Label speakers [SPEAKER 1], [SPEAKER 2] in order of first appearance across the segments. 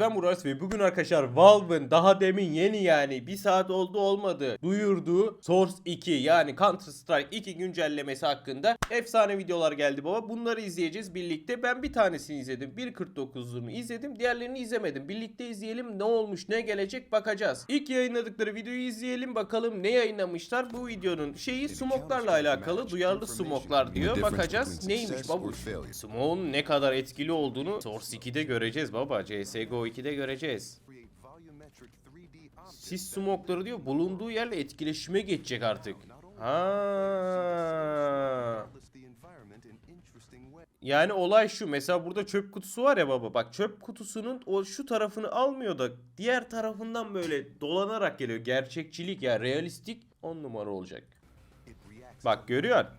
[SPEAKER 1] ben Murat ve bugün arkadaşlar Valve'ın daha demin yeni yani bir saat oldu olmadı duyurduğu Source 2 yani Counter Strike 2 güncellemesi hakkında efsane videolar geldi baba. Bunları izleyeceğiz birlikte. Ben bir tanesini izledim. 1.49'unu izledim. Diğerlerini izlemedim. Birlikte izleyelim ne olmuş ne gelecek bakacağız. İlk yayınladıkları videoyu izleyelim bakalım ne yayınlamışlar. Bu videonun şeyi smoklarla alakalı duyarlı smoklar diyor. Bakacağız neymiş babuş. Smoke'un ne kadar etkili olduğunu Source 2'de göreceğiz baba. CSGO 2'de göreceğiz. Sis smoke'ları diyor bulunduğu yerle etkileşime geçecek artık. Ha. Yani olay şu mesela burada çöp kutusu var ya baba bak çöp kutusunun o şu tarafını almıyor da diğer tarafından böyle dolanarak geliyor. Gerçekçilik ya realistik 10 numara olacak. Bak görüyorsun.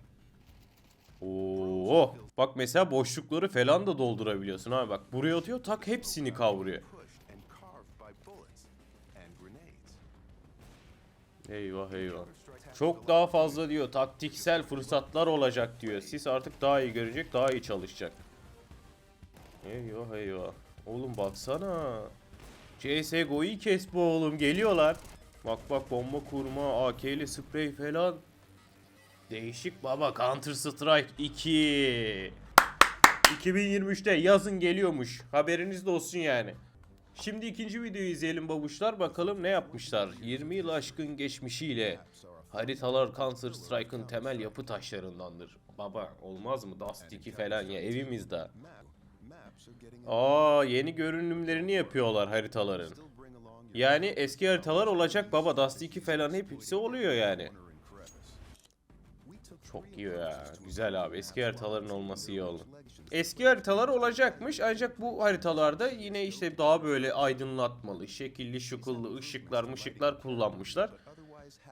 [SPEAKER 1] Oo. Bak mesela boşlukları falan da doldurabiliyorsun abi bak buraya atıyor tak hepsini kavruyor. Eyvah eyvah. Çok daha fazla diyor taktiksel fırsatlar olacak diyor. Siz artık daha iyi görecek, daha iyi çalışacak. Eyvah eyvah. Oğlum baksana. CSGO'yu kes bu oğlum geliyorlar. Bak bak bomba kurma, AK ile sprey falan. Değişik baba Counter Strike 2. 2023'te yazın geliyormuş. Haberiniz de olsun yani. Şimdi ikinci videoyu izleyelim babuşlar. Bakalım ne yapmışlar. 20 yıl aşkın geçmişiyle. Haritalar Counter Strike'ın temel yapı taşlarındandır. Baba olmaz mı? Dust 2 falan ya evimizde. Aa yeni görünümlerini yapıyorlar haritaların. Yani eski haritalar olacak baba. Dust 2 falan hepsi oluyor yani. Çok iyi ya. Güzel abi. Eski haritaların olması iyi oldu. Eski haritalar olacakmış ancak bu haritalarda yine işte daha böyle aydınlatmalı, şekilli şukullu ışıklar mışıklar kullanmışlar.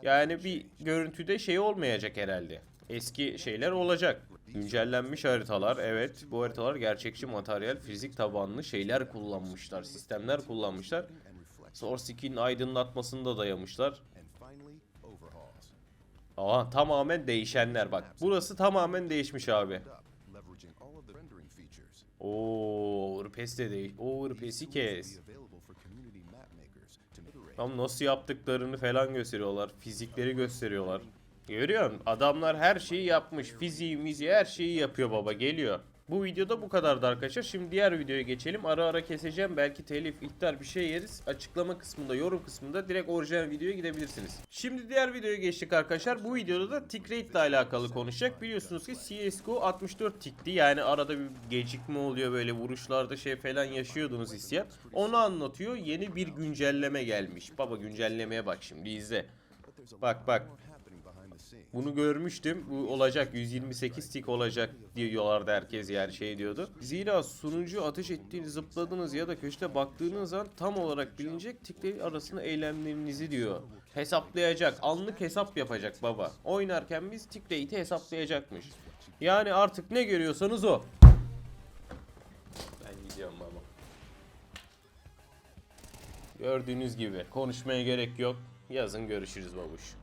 [SPEAKER 1] Yani bir görüntüde şey olmayacak herhalde. Eski şeyler olacak. Güncellenmiş haritalar evet bu haritalar gerçekçi materyal fizik tabanlı şeyler kullanmışlar. Sistemler kullanmışlar. Source 2'nin aydınlatmasını da dayamışlar. Aa tamamen değişenler bak. Burası tamamen değişmiş abi. Oo, Overpass de değil. Overpass'i kes. Tam nasıl yaptıklarını falan gösteriyorlar. Fizikleri gösteriyorlar. Görüyorsun adamlar her şeyi yapmış. Fiziği, miziği her şeyi yapıyor baba geliyor. Bu videoda bu kadardı arkadaşlar. Şimdi diğer videoya geçelim. Ara ara keseceğim. Belki telif, ihtar bir şey yeriz. Açıklama kısmında, yorum kısmında direkt orijinal videoya gidebilirsiniz. Şimdi diğer videoya geçtik arkadaşlar. Bu videoda da tick rate ile alakalı konuşacak. Biliyorsunuz ki CSGO 64 tickti. Yani arada bir gecikme oluyor böyle vuruşlarda şey falan yaşıyordunuz hissiyat. Onu anlatıyor. Yeni bir güncelleme gelmiş. Baba güncellemeye bak şimdi izle. Bak bak. Bunu görmüştüm. Bu olacak 128 tik olacak diyorlardı herkes yani şey diyordu. Zira sunucu ateş ettiğiniz zıpladığınız ya da köşede baktığınız an tam olarak bilinecek tikleri arasında eylemlerinizi diyor. Hesaplayacak. Anlık hesap yapacak baba. Oynarken biz tik rate'i hesaplayacakmış. Yani artık ne görüyorsanız o. Ben gidiyorum baba. Gördüğünüz gibi konuşmaya gerek yok. Yazın görüşürüz babuş.